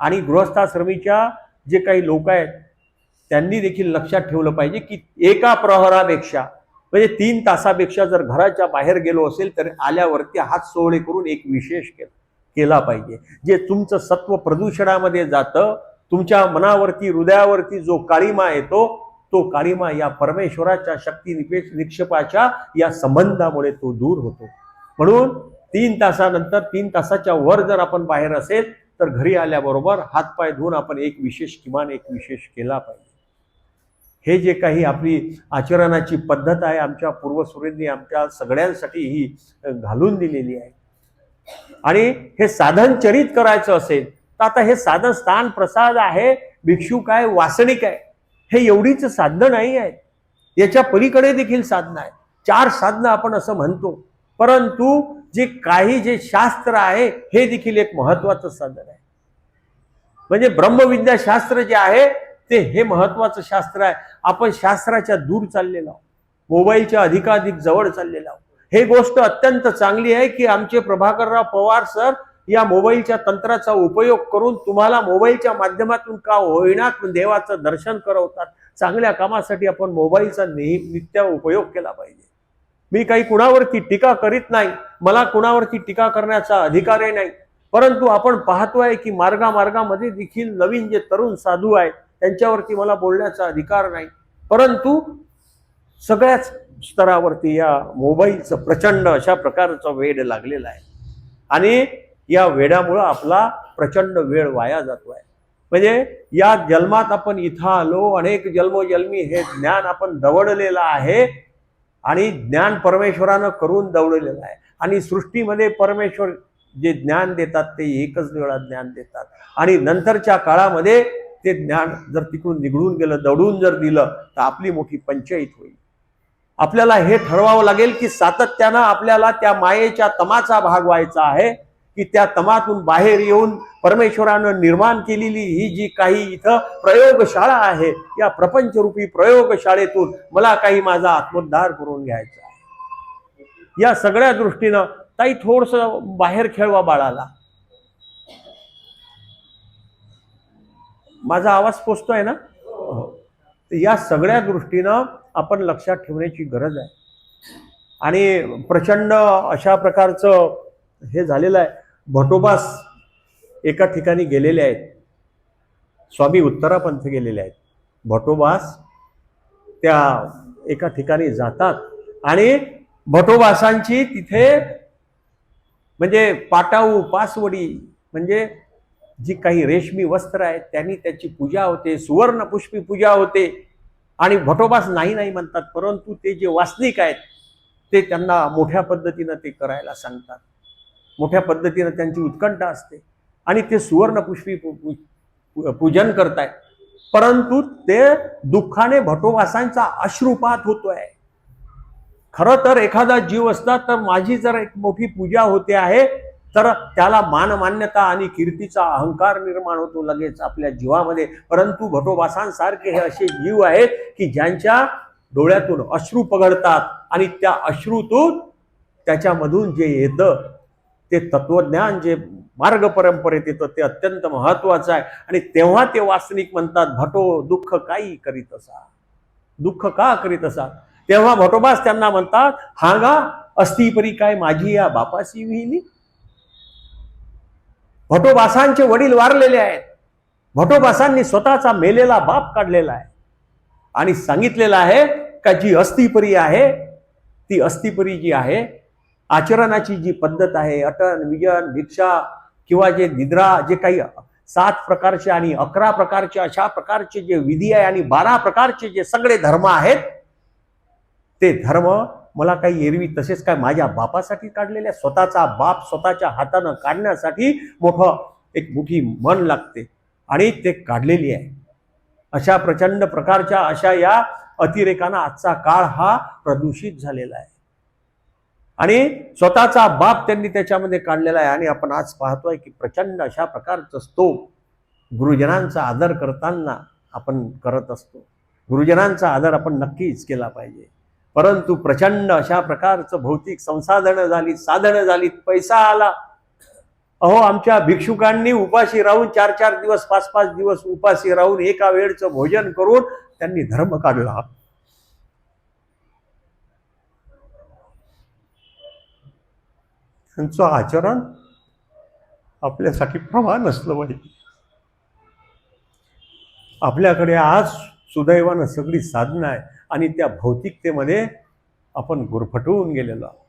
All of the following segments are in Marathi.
आणि गृहस्थाश्रमीच्या जे काही लोक आहेत त्यांनी देखील लक्षात ठेवलं पाहिजे की एका प्रहरापेक्षा म्हणजे तीन तासापेक्षा जर घराच्या बाहेर गेलो असेल तर आल्यावरती हात सोहळे करून एक विशेष केला केला पाहिजे. जे तुमचं सत्व प्रदूषणामध्ये जातं तुमच्या मनावरती हृदयावरती जो काळीमा येतो तो काळीमा या परमेश्वराच्या शक्ती निपेश निक्षेपाच्या या संबंधामुळे तो दूर होतो. म्हणून तीन तासानंतर तीन तासाच्या वर जर आपण बाहेर असेल तर घरी आल्याबरोबर हातपाय धुवून आपण एक विशेष किमान एक विशेष केला पाहिजे. हे जे काही आपली आचरणाची पद्धत आहे आमच्या पूर्वसुरींनी आमच्या सगळ्यांसाठी ही घालून दिलेली आहे. आणि हे साधन चरित करायचं असेल तर आता हे साधन स्थान प्रसाद आहे भिक्षू काय वासनिक आहे हे एवढीच साधनं नाही आहेत. याच्या पलीकडे देखील साधनं आहे चार साधनं आपण असं म्हणतो परंतु जे काही जे शास्त्र आहे हे देखील एक महत्वाचं साधन आहे. म्हणजे ब्रह्मविद्या शास्त्र जे आहे ते हे महत्वाचं शास्त्र आहे. आपण शास्त्राच्या दूर चाललेलो आहोत. मोबाईलच्या अधिकाधिक जवळ चाललेलो आहोत. हे गोष्ट अत्यंत चांगली आहे की आमचे प्रभाकरराव पवार सर या मोबाईलच्या तंत्राचा उपयोग करून तुम्हाला मोबाईलच्या माध्यमातून का होईना देवाचं दर्शन करवतात. चांगल्या कामासाठी आपण मोबाईलचा नेहमी नित्य उपयोग केला पाहिजे. मी काही कुणावरती टीका करीत नाही मला कुणावरती टीका करण्याचा अधिकारही नाही. परंतु आपण पाहतोय की मार्गामार्गामध्ये देखील नवीन जे तरुण साधू आहेत त्यांच्यावरती मला बोलण्याचा अधिकार नाही. परंतु सगळ्याच स्तरावरती या मोबाईलचं प्रचंड अशा प्रकारचा वेड लागलेला आहे. आणि या वेडामुळं आपला प्रचंड वेळ वाया जातो आहे म्हणजे या जन्मात आपण इथं आलो अनेक जन्मोजन्मी हे ज्ञान आपण दवडलेलं आहे. आणि ज्ञान परमेश्वरानं करून दौडलेलं आहे. आणि सृष्टीमध्ये परमेश्वर जे ज्ञान देतात ते एकच वेळा ज्ञान देतात. आणि नंतरच्या काळामध्ये ते ज्ञान जर तिकडून निघडून गेलं दडून जर दिलं तर आपली मोठी पंचायत होईल. आपल्याला हे ठरवावं लागेल की सातत्यानं आपल्याला त्या मायेच्या तमाचा भाग व्हायचा आहे. की त्या तमातून बाहेर येऊन परमेश्वरानं निर्माण केलेली ही जी काही इथं प्रयोगशाळा आहे या प्रपंचरूपी प्रयोगशाळेतून मला काही माझा आत्मोद्धार करून घ्यायचा आहे. या सगळ्या दृष्टीनं ताई थोडस बाहेर खेळवा बाळाला. माझा आवाज पोचतोय ना? हो. या सगळ्या दृष्टीनं आपण लक्षात ठेवण्याची गरज आहे. आणि प्रचंड अशा प्रकारचं हे झालेलं आहे. भटोबास एका ठिकाणी गेलेले आहेत. स्वामी उत्तरापंथ गेलेले आहेत. भटोबास त्या एका ठिकाणी जातात आणि भटोबासांची तिथे म्हणजे पाटाऊ पासवडी म्हणजे जी काही रेशमी वस्त्र आहेत त्यांनी त्याची पूजा होते सुवर्ण पुष्पी पूजा होते. आणि भटोबास नाही नाही म्हणतात परंतु ते जे वासनिक आहेत ते त्यांना मोठ्या पद्धतीनं ते करायला सांगतात. मोठ्या पद्धतीनं त्यांची उत्कंठा असते. आणि ते सुवर्णपुष्पी पूजन करतायत परंतु ते दुःखाने भटोवासांचा अश्रुपात होतोय. खरं तर एखादा जीव असता तर माझी जर एक मोठी पूजा होते आहे तर त्याला मानमान्यता आणि कीर्तीचा अहंकार निर्माण होतो लगेच आपल्या जीवामध्ये. परंतु भटोबासांसारखे हे असे जीव आहेत की ज्यांच्या डोळ्यातून अश्रू पगडतात आणि त्या अश्रूतून त्याच्यामधून जे येतं ते तत्वज्ञान जे मार्ग परंपरेत येतं ते अत्यंत महत्वाचं आहे. आणि तेव्हा ते वासनिक म्हणतात भटो दुःख काही करीत असा? दुःख का करीत असा? तेव्हा भटोबास त्यांना म्हणतात हांगा अस्थिपरी काय माझी या बापाशी विहिली? भटोबासांचे वडील वारलेले आहेत. भटोबासांनी स्वतःचा मेलेला बाप काढलेला आहे. आणि सांगितलेलं आहे का जी अस्थिपरी आहे ती अस्थिपरी जी आहे आचरणाची जी पद्धत आहे अटन विजन भिक्षा किंवा जे निद्रा जे काही सात प्रकारचे आणि अकरा प्रकारचे अशा प्रकारचे जे विधी आहे आणि बारा प्रकारचे जे सगळे धर्म आहेत ते धर्म मला काही एरवी तसेच काय माझ्या बापासाठी काढलेले स्वतःचा बाप स्वतःच्या हातानं काढण्यासाठी मोठं एक मोठी मन लागते आणि ते काढलेली आहे. अशा प्रचंड प्रकारच्या अशा या अतिरेकानं आजचा काळ हा प्रदूषित झालेला आहे. आणि स्वतःचा बाप त्यांनी त्याच्यामध्ये काढलेला आहे. आणि आपण आज पाहतोय की प्रचंड अशा प्रकारचं स्तोप गुरुजनांचा आदर करताना आपण करत असतो. गुरुजनांचा आदर आपण नक्कीच केला पाहिजे. परंतु प्रचंड अशा प्रकारचं भौतिक संसाधनं झाली साधनं झाली पैसा आला. अहो आमच्या भिक्षुकांनी उपाशी राहून चार चार दिवस पाच पाच दिवस उपाशी राहून एका वेळचं भोजन करून त्यांनी धर्म काढला. त्यांचं आचरण आपल्यासाठी प्रमाण असलं पाहिजे. आपल्याकडे आज सुदैवानं सगळी साधनं आहे आणि त्या भौतिकतेमध्ये आपण गुरफटवून गेलेलो आहोत.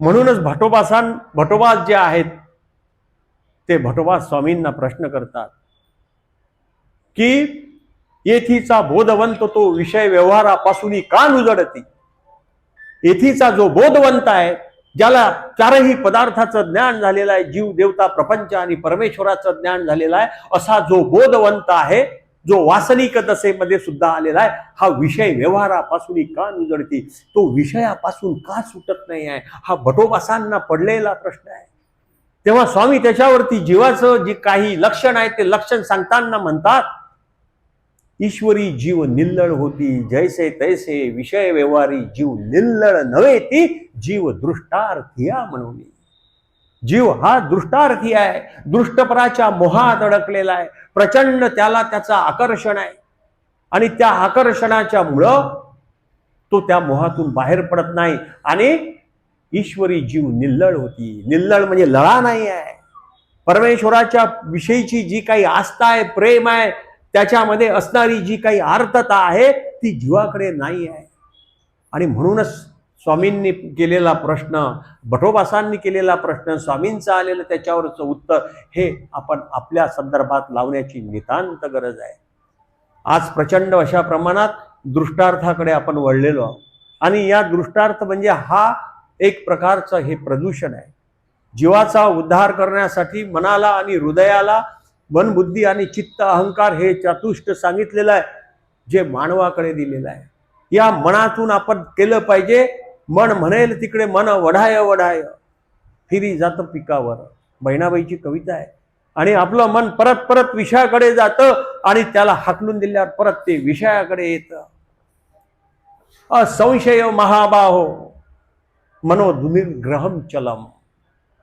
म्हणूनच भटोबासां भटोबास जे आहेत ते भटोबा स्वामींना प्रश्न करतात की येथीचा बोधवंत तो विषय व्यवहारापासूनही का उजडती. येथीचा जो बोधवंत आहे ज्याला चारही पदार्थाचं ज्ञान झालेलं आहे जीव देवता प्रपंच आणि परमेश्वराचं ज्ञान झालेलं आहे असा जो बोधवंत आहे जो वासनिक दशेमध्ये सुद्धा आलेला आहे हा विषय व्यवहारापासून का उजडती तो विषयापासून का सुटत नाही आहे? हा भटोबासांना पडलेला प्रश्न आहे. तेव्हा स्वामी त्याच्यावरती जीवाचं जे काही लक्षण आहे ते लक्षण सांगताना म्हणतात ईश्वरी जीव निल्लळ होती जैसे तैसे विषय व्यवहारी जीव निल्लळ नव्हे ती जीव दृष्टार्थिया म्हणून. जीव हा दृष्टार्थी आहे दृष्टपराच्या मोहात अडकलेला आहे प्रचंड त्याला त्याचं आकर्षण आहे. आणि त्या आकर्षणाच्या मुळं तो त्या मोहातून बाहेर पडत नाही आणि ईश्वरी जीव निल्लळ होती. निल्लळ म्हणजे लळा नाही आहे. परमेश्वराच्या विषयीची जी काही आस्था आहे प्रेम आहे त्याच्यामध्ये असणारी जी काही आर्तता आहे ती जीवाकडे नाही आहे. आणि म्हणूनच स्वामींनी केलेला प्रश्न भटोबासांनी केलेला प्रश्न स्वामींचा आलेलं त्याच्यावरचं उत्तर हे आपण आपल्या संदर्भात लावण्याची नितांत गरज आहे. आज प्रचंड अशा प्रमाणात दृष्टार्थाकडे आपण वळलेलो आहोत. आणि या दृष्टार्थ म्हणजे हा एक प्रकारचं हे प्रदूषण आहे. जीवाचा उद्धार करण्यासाठी मनाला आणि हृदयाला मन बुद्धी आणि चित्त अहंकार हे चतुष्ट सांगितलेलं आहे जे मानवाकडे दिलेलं आहे. या मनातून आपण केलं पाहिजे मन म्हणेल तिकडे मन वढाय वढाय. फिरी जातं पिकावर. बहिणाबाईची कविता आहे. आणि आपलं मन परत परत विषयाकडे जातं आणि त्याला हाकलून दिल्यावर परत ते विषयाकडे येतं. असंशय महाबाहो. मनोदुनिर्ग्रहम चलम.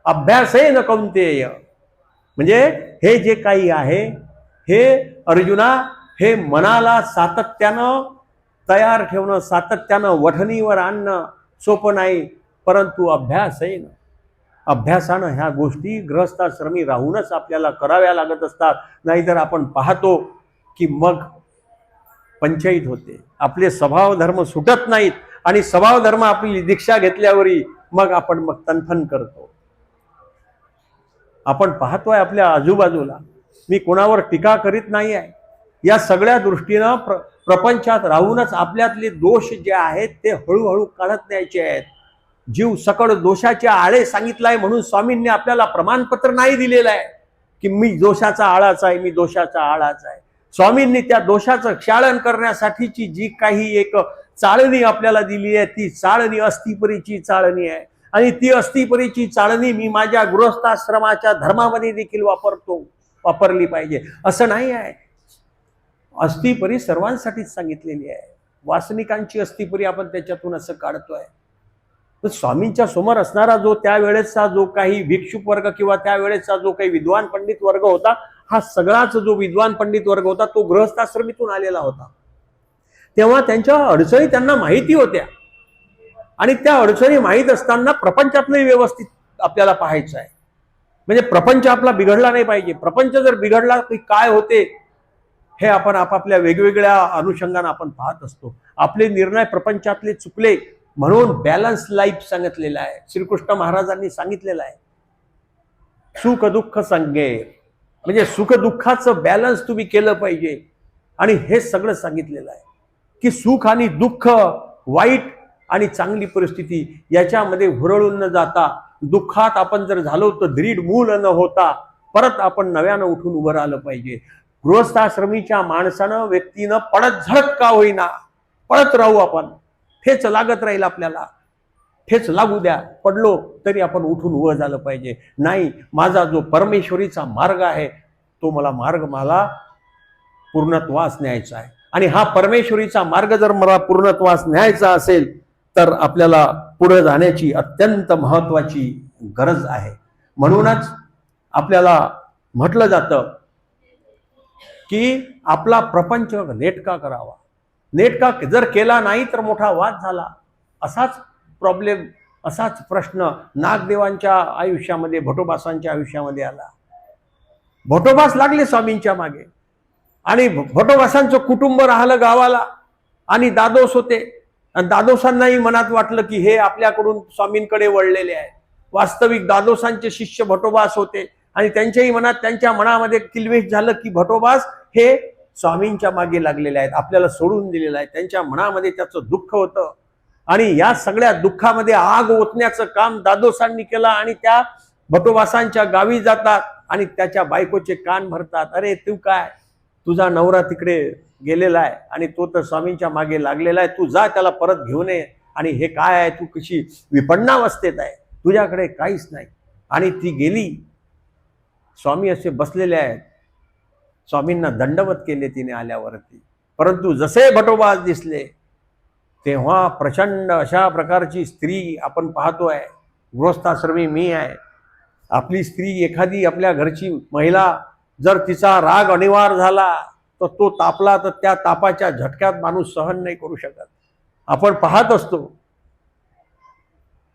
अभ्यासही न कौंतेय म्हणजे हे जे काही आहे हे अर्जुना हे मनाला सातत्यानं तयार ठेवणं सातत्यानं वठणीवर आणणं सोपं नाही परंतु अभ्यास आहे ना अभ्यासानं ह्या गोष्टी ग्रहस्थाश्रमी राहूनच आपल्याला कराव्या लागत असतात. नाहीतर आपण पाहतो की मग पंचायत होते. आपले स्वभाव धर्म सुटत नाहीत आणि स्वभाव धर्म आपली दीक्षा घेतल्यावरही मग आपण मग तनफन करतो. आपण पाहतोय आपल्या आजूबाजूला. मी कोणावर टीका करीत नाही आहे या सगळ्या दृष्टीनं प्र प्रपंचात राहूनच आपल्यातले दोष जे आहेत ते हळूहळू काढत न्यायचे आहेत. जीव सकड दोषाचे आळे सांगितलाय म्हणून स्वामींनी आपल्याला प्रमाणपत्र नाही दिलेलं आहे की मी दोषाचा आळाचा आहे मी दोषाचा आळाचा आहे. स्वामींनी त्या दोषाचं क्षालन करण्यासाठीची जी काही एक चाळणी आपल्याला दिली आहे ती चाळणी अस्थिपरीची चाळणी आहे. आणि ती अस्थिपरीची चाळणी मी माझ्या गृहस्थाश्रमाच्या धर्मामध्ये देखील वापरतो वापरली पाहिजे. असं नाही आहे. अस्थिपरी सर्वांसाठीच सांगितलेली आहे. वासनिकांची अस्थिपरी आपण त्याच्यातून असं काढतोय. तर स्वामींच्या समोर असणारा जो त्यावेळेसचा जो काही भिक्षुक वर्ग किंवा त्यावेळेसचा जो काही विद्वान पंडित वर्ग होता हा सगळाच जो विद्वान पंडित वर्ग होता तो गृहस्थाश्रमीतून आलेला होता. तेव्हा त्यांच्या अडचणी त्यांना माहिती होत्या. आणि त्या अडचणी माहीत असताना प्रपंचातलंही व्यवस्थित आपल्याला पाहायचं आहे. म्हणजे प्रपंच आपला बिघडला नाही पाहिजे. प्रपंच जर बिघडला की काय होते हे आपण आपापल्या वेगवेगळ्या अनुषंगाने आपण पाहत असतो. आपले निर्णय प्रपंचातले चुकले म्हणून बॅलन्स लाईफ सांगितलेलं आहे. श्रीकृष्ण महाराजांनी सांगितलेलं आहे. सुख दुःख संगे. म्हणजे सुख दुःखाचं बॅलन्स तुम्ही केलं पाहिजे. आणि हे सगळं सांगितलेलं आहे. की सुख आणि दुःख वाईट आणि चांगली परिस्थिती याच्यामध्ये हुरळून न जाता दुःखात आपण जर झालो तर दृढ मूल न होता परत आपण नव्यानं उठून उभं राहिलं पाहिजे. गृहस्थाश्रमीच्या माणसानं व्यक्तीनं पडत झडत का होईना पडत राहू आपण. ठेच लागत राहील आपल्याला. ठेच लागू द्या. पडलो तरी आपण उठून उभं झालं पाहिजे. नाही माझा जो परमेश्वरीचा मार्ग आहे तो मला मार्ग मला पूर्णत्वास न्यायचा आहे. आणि हा परमेश्वरीचा मार्ग जर मला पूर्णत्वास न्यायचा असेल तर आपल्याला पुढे जाण्याची अत्यंत महत्त्वाची गरज आहे. म्हणूनच आपल्याला म्हटलं जातं की आपला प्रपंच नेटका करावा. नेटका जर केला नाही तर मोठा वाद झाला. असाच प्रॉब्लेम असाच प्रश्न नागदेवांच्या आयुष्यामध्ये भटोबासांच्या आयुष्यामध्ये आला. भटोबास लागले स्वामींच्या मागे. आणि भटोबासांचं कुटुंब राहिलं गावाला. आणि दादोस होते. आणि दादोसांनाही मनात वाटलं की हे आपल्याकडून स्वामींकडे वळलेले आहे वास्तविक दादोसांचे शिष्य भटोबास होते आणि त्यांच्याही मनात त्यांच्या मनामध्ये किलवेश झालं की भटोबास हे स्वामींच्या मागे लागलेले आहेत आपल्याला सोडून दिलेलं आहे त्यांच्या मनामध्ये त्याचं दुःख होतं. आणि या सगळ्या दुःखामध्ये आग ओतण्याचं काम दादोसांनी केलं आणि त्या भटोबासांच्या गावी जातात आणि त्याच्या बायकोचे कान भरतात. अरे तू काय? तुझा नवरा तिकडे गेलेला आहे आणि तो तर स्वामींच्या मागे लागलेला आहे. तू जा त्याला परत घेऊन ये. आणि हे काय आहे? तू कशी विपन्नावस्थेत आहे? तुझ्याकडे काहीच नाही. आणि ती गेली. स्वामी असे बसलेले आहेत. स्वामींना दंडवत केले तिने आल्यावरती. परंतु जसे भटोबाज दिसले तेव्हा प्रचंड अशा प्रकारची स्त्री आपण पाहतोय. गृहस्थाश्रमी मी आहे. आपली स्त्री एखादी आपल्या घरची महिला जर तिचा राग अनिवार्य झाला तर तो तापला तर त्या तापाच्या झटक्यात माणूस सहन नाही करू शकत. आपण पाहत असतो.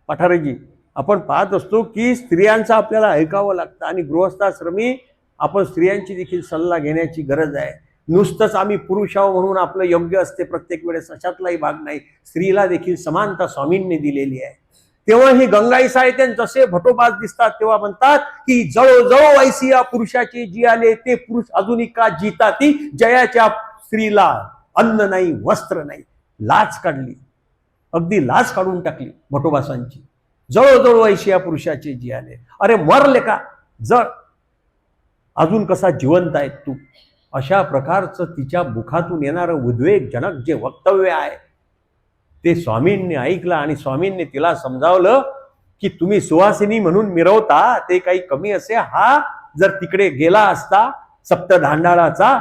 पठारेजी आपण पाहत असतो की स्त्रियांचं आपल्याला ऐकावं लागतं आणि गृहस्थाश्रमी आपण स्त्रियांची देखील सल्ला घेण्याची गरज आहे. नुसतंच आम्ही पुरुष आहो म्हणून आपलं योग्य असते प्रत्येक वेळेस अशातलाही भाग नाही. स्त्रीला देखील समानता स्वामींनी दिलेली आहे. तेव्हा ही गंगाई साहित्य जसे भटोबाज दिसतात तेव्हा म्हणतात की जवळजवळ जळो ऐसिया पुरुषाची जी आले ते पुरुष अजूनही का जीता ती जयाच्या स्त्रीला अन्न नाही वस्त्र नाही लाच काढली. अगदी लाच काढून टाकली भटोबासांची. जवळजवळ जळो ऐशिया पुरुषाचे जी आले. अरे मरले का? जर अजून कसा जिवंत आहे तू. अशा प्रकारचं तिच्या मुखातून येणारं उद्वेगजनक जे वक्तव्य आहे ते स्वामींनी ऐकलं आणि स्वामींनी तिला समजावलं की तुम्ही सुवासिनी म्हणून मिरवता ते काही कमी असे. हा जर तिकडे गेला असता सप्तधांडाळाचा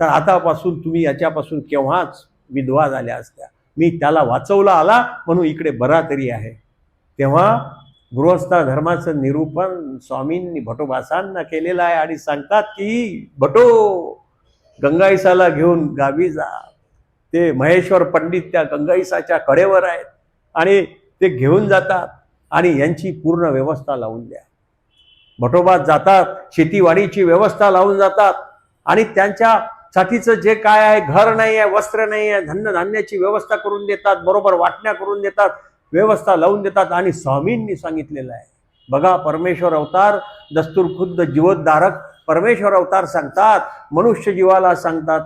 तर आतापासून तुम्ही याच्यापासून केव्हाच विधवा झाल्या असत्या. मी त्याला वाचवला आला म्हणून इकडे बरा तरी आहे. तेव्हा गृहस्था धर्माचं निरूपण स्वामींनी भटोबासांना केलेलं आहे आणि सांगतात की भटो गंगाईसाला घेऊन गावी जा. ते महेश्वर पंडित त्या गंगाईसाच्या कडेवर आहेत आणि ते घेऊन जातात आणि यांची पूर्ण व्यवस्था लावून द्या. भटोबात जातात शेतीवाडीची व्यवस्था लावून जातात आणि त्यांच्यासाठीचं जे काय आहे घर नाही आहे वस्त्र नाही आहे धन्य धान्याची व्यवस्था करून देतात बरोबर वाटण्या करून देतात व्यवस्था लावून देतात आणि स्वामींनी सांगितलेलं आहे. बघा परमेश्वर अवतार दस्तूर खुद्द जीवोद्धारक परमेश्वर अवतार सांगतात मनुष्य जीवाला सांगतात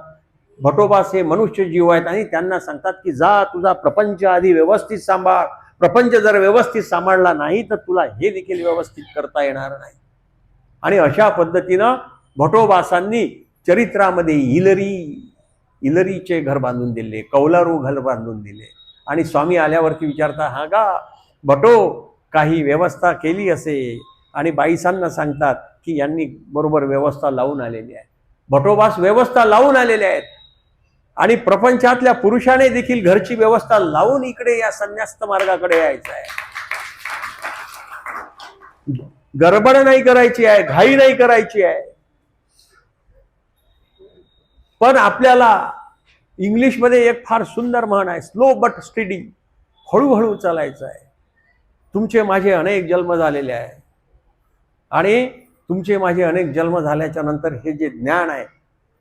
भटोबास हे मनुष्य जीव आहेत आणि त्यांना सांगतात की जा तुझा प्रपंच आधी व्यवस्थित सांभाळ. प्रपंच जर व्यवस्थित सांभाळला नाही तर तुला हे देखील व्यवस्थित करता येणार नाही. आणि अशा पद्धतीनं भटोबासांनी चरित्रामध्ये इलरी इलरीचे घर बांधून दिले कौलारू घर बांधून दिले. आणि स्वामी आल्यावरती विचारता हा गा भटो काही व्यवस्था केली असे? आणि बाईसांना सांगतात की यांनी बरोबर व्यवस्था लावून आलेली आहे. भटोबास व्यवस्था लावून आलेले आहेत. आणि प्रपंचातल्या पुरुषाने देखील घरची व्यवस्था लावून इकडे या संन्यास्त मार्गाकडे यायचं आहे. गडबड नाही करायची आहे घाई नाही करायची आहे. पण आपल्याला इंग्लिशमध्ये एक फार सुंदर म्हण आहे स्लो बट स्टडी हळूहळू चालायचं आहे. तुमचे माझे अनेक जन्म झालेले आहे. आणि तुमचे माझे अनेक जन्म झाल्याच्यानंतर हे जे ज्ञान आहे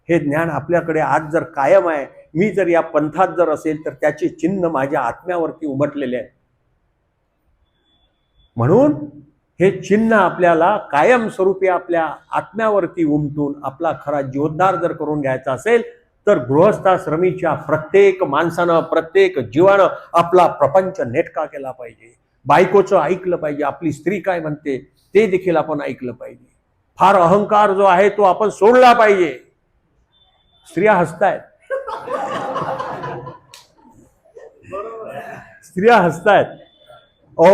हे ज्ञान आपल्याकडे आज जर कायम आहे मी जर या पंथात जर असेल तर त्याचे चिन्ह माझ्या आत्म्यावरती उमटलेले आहे म्हणून हे चिन्ह आपल्याला कायमस्वरूपी आपल्या आत्म्यावरती उमटून आपला खरा जीवोद्धार जर करून घ्यायचा असेल तर गृहस्थाश्रमीच्या प्रत्येक माणसानं प्रत्येक जीवानं आपला प्रपंच नेटका केला पाहिजे. बायकोचं ऐकलं पाहिजे आपली स्त्री काय म्हणते ते देखील आपण ऐकलं पाहिजे. फार अहंकार जो आहे तो आपण सोडला पाहिजे. स्त्रिया हसतायत. स्त्रिया हसतायत. ओ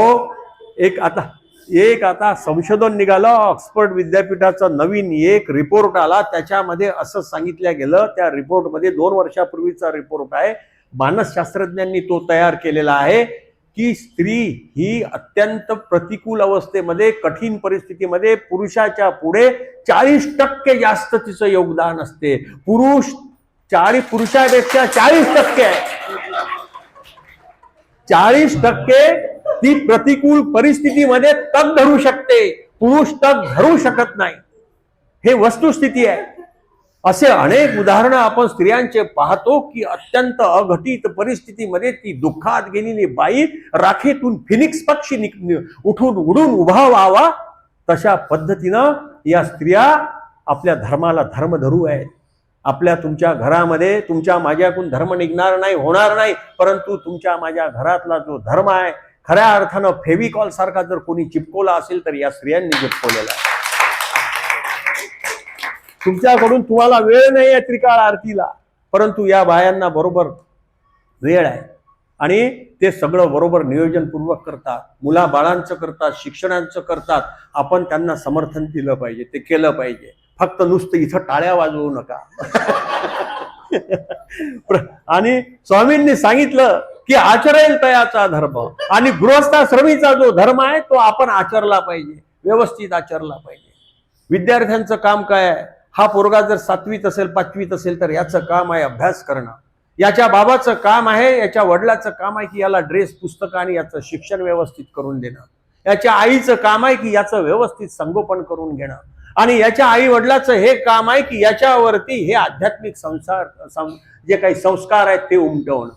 एक आता एक आता संशोधन निघालं. ऑक्सफर्ड विद्यापीठाचा नवीन एक रिपोर्ट आला. त्याच्यामध्ये असं सांगितलं गेलं. त्या रिपोर्टमध्ये दोन वर्षापूर्वीचा रिपोर्ट आहे. मानसशास्त्रज्ञांनी तो तयार केलेला आहे. की स्त्री ही अत्यंत प्रतिकूल अवस्थेमध्ये कठीण परिस्थितीमध्ये पुरुषाच्या पुढे चाळीस टक्के जास्त तिचं योगदान असते. पुरुष चाळीस पुरुषापेक्षा चाळीस टक्के आहे. चाळीस टक्के ती प्रतिकूल परिस्थितीमध्ये तग धरू शकते. पुरुष तग धरू शकत नाही. हे वस्तुस्थिती आहे. असे अनेक उदाहरणं आपण स्त्रियांचे पाहतो की अत्यंत अघटित परिस्थितीमध्ये ती दुःखात गेलेली बाई राखेतून फिनिक्स पक्षी निक- उठून उडून उभा व्हावा. तशा पद्धतीनं या स्त्रिया आपल्या धर्माला धर्म धरू आहेत. आपल्या तुमच्या घरामध्ये तुमच्या माझ्याकडून धर्म निघणार नाही होणार नाही परंतु तुमच्या माझ्या घरातला जो धर्म आहे खऱ्या अर्थानं फेविकॉल सारखा जर कोणी चिपकवला असेल तर या स्त्रियांनी चिपकवलेला आहे. तुमच्याकडून तुम्हाला वेळ नाही आहे त्रिकाळ आरतीला. परंतु या बायांना बरोबर वेळ आहे. आणि ते सगळं बरोबर नियोजनपूर्वक करतात. मुला बाळांचं करतात शिक्षणांचं करतात. आपण त्यांना समर्थन दिलं पाहिजे ते केलं पाहिजे. फक्त नुसतं इथं टाळ्या वाजवू नका. आणि स्वामींनी सांगितलं की आचरेल तयाचा धर्म. आणि गृहस्थाश्रमीचा जो धर्म आहे तो आपण आचरला पाहिजे. व्यवस्थित आचरला पाहिजे. विद्यार्थ्यांचं काम काय आहे? हा पोरगा जर सातवीत असेल पाचवीत असेल तर याचं काम आहे अभ्यास करणं. याच्या बाबाचं काम आहे याच्या वडिलाचं काम आहे की याला ड्रेस पुस्तकं आणि याचं शिक्षण व्यवस्थित करून देणं. याच्या आईचं काम आहे की याचं व्यवस्थित संगोपन करून घेणं. आणि याच्या आई वडिलाचं हे काम आहे की याच्यावरती हे आध्यात्मिक संसार सं- जे काही संस्कार आहेत ते उमटवणं.